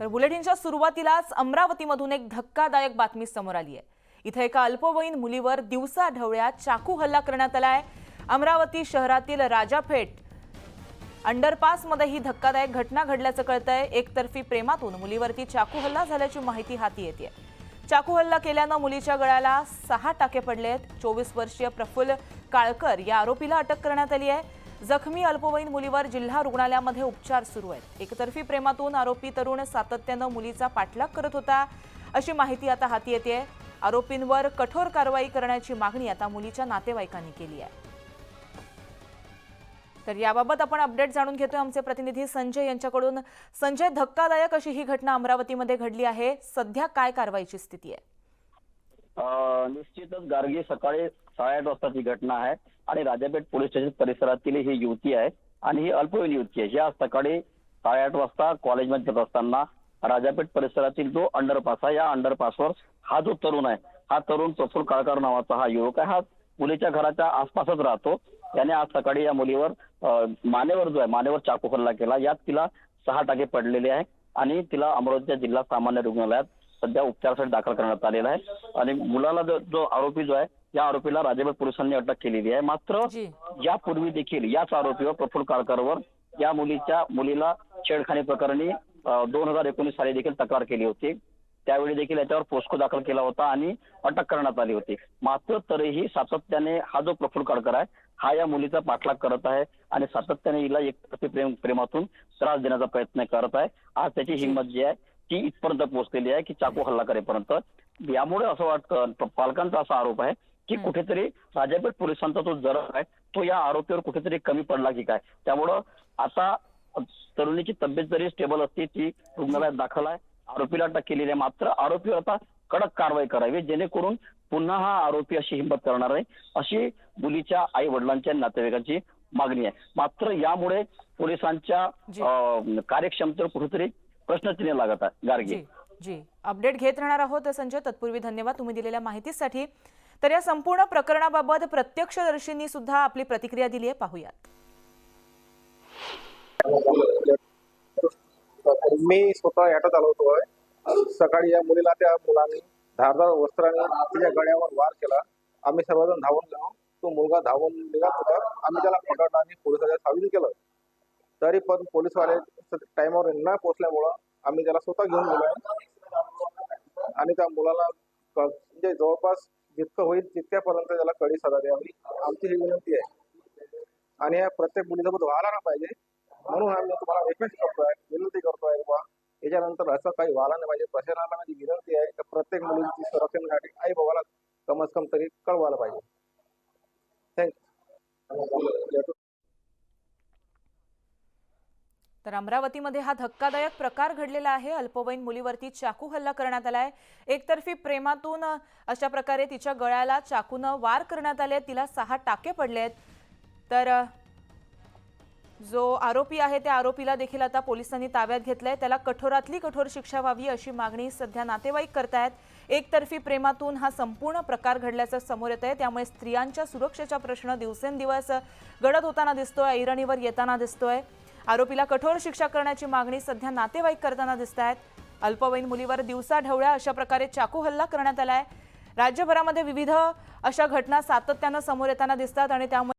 तर बुलेटिनच्या सुरुवातीलाच अमरावतीमधून एक धक्कादायक बातमी समोर आली आहे. इथं एका अल्पवयीन मुलीवर दिवसा ढवळ्यात चाकू हल्ला करण्यात आला आहे. अमरावती शहरातील राजापेठ अंडरपासमध्ये ही धक्कादायक घटना घडल्याचं कळतंय. एकतर्फी प्रेमातून मुलीवरती चाकू हल्ला झाल्याची माहिती हाती येते. चाकू हल्ला केल्यानं मुलीच्या गळ्याला सहा टाके पडलेत. चोवीस वर्षीय प्रफुल्ल काळकर या आरोपीला अटक करण्यात आली आहे. जखमी अल्पवयीन मुलीवर जिल्हा रुग्णालयामध्ये उपचार सुरू आहेत. एकतर्फी प्रेमातून आरोपी तरुण सातत्यानं मुलीचा पाठलाग करत होता अशी माहिती आता हाती येते आरोपींवर कठोर कारवाई करण्याची मागणी आता मुलीच्या नातेवाईकांनी केली आहे. तर याबाबत आपण अपडेट जाणून घेतोय आमचे प्रतिनिधी संजय यांच्याकडून. संजय धक्कादायक अशी ही घटना अमरावतीमध्ये घडली आहे. सध्या काय कारवाईची स्थिती आहे? निश्चितच गार्गी सकाळी साडेआठ वाजताची घटना आहे आणि राजापेठ पोलीस स्टेशन परिसरातील ही युवती आहे आणि ही अल्पवयीन युवती आहे. ही आज सकाळी साडेआठ वाजता कॉलेजमध्ये जात असताना राजापेठ परिसरातील जो अंडरपास आहे या अंडरपासवर हा जो तरुण आहे हा तरुण प्रफुल काळकर नावाचा हा युवक आहे. हा मुलीच्या घराच्या आसपासच राहतो. त्याने आज सकाळी या मुलीवर मानेवर जो आहे मानेवर चाकू हल्ला केला. यात तिला सहा टाके पडलेले आहे आणि तिला अमरावतीच्या जिल्हा सामान्य रुग्णालयात सध्या उपचारासाठी दाखल करण्यात आलेला आहे. आणि मुलाला जो आरोपी जो आहे या आरोपीला राजापेठ पोलिसांनी अटक केलेली आहे. मात्र यापूर्वी देखील याच आरोपीवर प्रफुल्ल काळकरवर या मुलीच्या मुलीला छेडखानी प्रकरणी दोन हजार एकोणीस साली देखील तक्रार केली होती. त्यावेळी देखील याच्यावर पोस्को दाखल केला होता आणि अटक करण्यात आली होती. मात्र तरीही सातत्याने हा जो प्रफुल्ल काळकर आहे हा या मुलीचा पाठलाग करत आहे आणि सातत्याने हिला एक प्रेम प्रेमातून त्रास देण्याचा प्रयत्न करत आहे. आज त्याची हिंमत जी आहे ती इथपर्यंत पोहोचलेली आहे की चाकू हल्ला करेपर्यंत. यामुळे असं वाटतं पालकांचा असा आरोप आहे की कुठेतरी राजापेठ पोलिसांचा जो जरब आहे तो या आरोपीवर कुठेतरी कमी पडला की काय? त्यामुळं आता तरुणीची तब्येत जरी स्टेबल असते ती रुग्णालयात दाखल आहे. आरोपीला अटक केलेली आहे. मात्र आरोपीवर आता कडक कारवाई करावी जेणेकरून पुन्हा हा आरोपी अशी हिंमत करणार आहे अशी मुलीच्या आई वडिलांच्या नातेवाईकांची मागणी आहे. मात्र यामुळे पोलिसांच्या कार्यक्षमतेवर कुठेतरी प्रश्नचिन्ह लागत आहे गार्गी. जी जी. अपडेट घेत राहणार आहोत संजय. तत्पूर्वी धन्यवाद तुम्ही दिलेल्या माहितीसाठी. तर या संपूर्ण प्रकरणाबाबत प्रत्यक्षदर्शींनी सुद्धा आपली प्रतिक्रिया दिली आहे. पाहूयात. मी स्वतः ॲटो चालवतोय सकाळी या मुलीला त्या मुलाने धारदार वस्त्राने तिच्या गळ्यावर वार केला. आम्ही सर्वजण धावून गेलो तो मुलगा धावून निघत होता. आम्ही त्याला पकडलं आणि पोलिसाच्या सावीन केलं. तरी पण पोलीसवाले टाइमवर न पोहोचल्यामुळं आम्ही त्याला स्वतः घेऊन गेलो आणि त्या मुलाला क- म्हणजे जवळपास जितकं होईल तितक्यापर्यंत त्याला कडी सजा द्यावी आमची ही विनंती आहे. आणि या प्रत्येक मुलीसोबत व्हायला ना पाहिजे. म्हणून आम्ही तुम्हाला रिक्वेस्ट करतोय विनंती करतोय बा याच्यानंतर असं काही व्हायला नाही पाहिजे. प्रशासनाला माझी विनंती आहे की प्रत्येक मुलीची संरक्षणासाठी आई बाबाला कमस कम तरी कळवायला पाहिजे. थँक्यू तर अमरावतीमध्ये हा धक्कादायक प्रकार घडलेला आहे. अल्पवयीन मुलीवरती चाकू हल्ला करण्यात आलाय एकतर्फी प्रेमातून अशा प्रकारे तिच्या गळ्याला चाकूनं वार करण्यात आले तिला सहा टाके पडलेत तर जो आरोपी आहे त्या आरोपीला देखील आता पोलिसांनी ताब्यात घेतलंय. त्याला कठोरातली कठोर शिक्षा व्हावी अशी मागणी सध्या नातेवाईक करतायत. एकतर्फी प्रेमातून हा संपूर्ण प्रकार घडल्याचं समोर येत आहे त्यामुळे स्त्रियांच्या सुरक्षेचा प्रश्न दिवसेंदिवस गडद होताना दिसतोय ऐरणीवर येताना दिसतोय. आरोपीला कठोर शिक्षा करण्याची मागणी सध्या नातेवाईक करताना दिसत आहेत. अल्पवयीन मुलीवर दिवसा ढवळ्या अशा प्रकारे चाकू हल्ला करण्यात आलाय. राज्यभरामध्ये विविध अशा घटना सातत्यानं समोर येताना दिसतात आणि त्यामुळे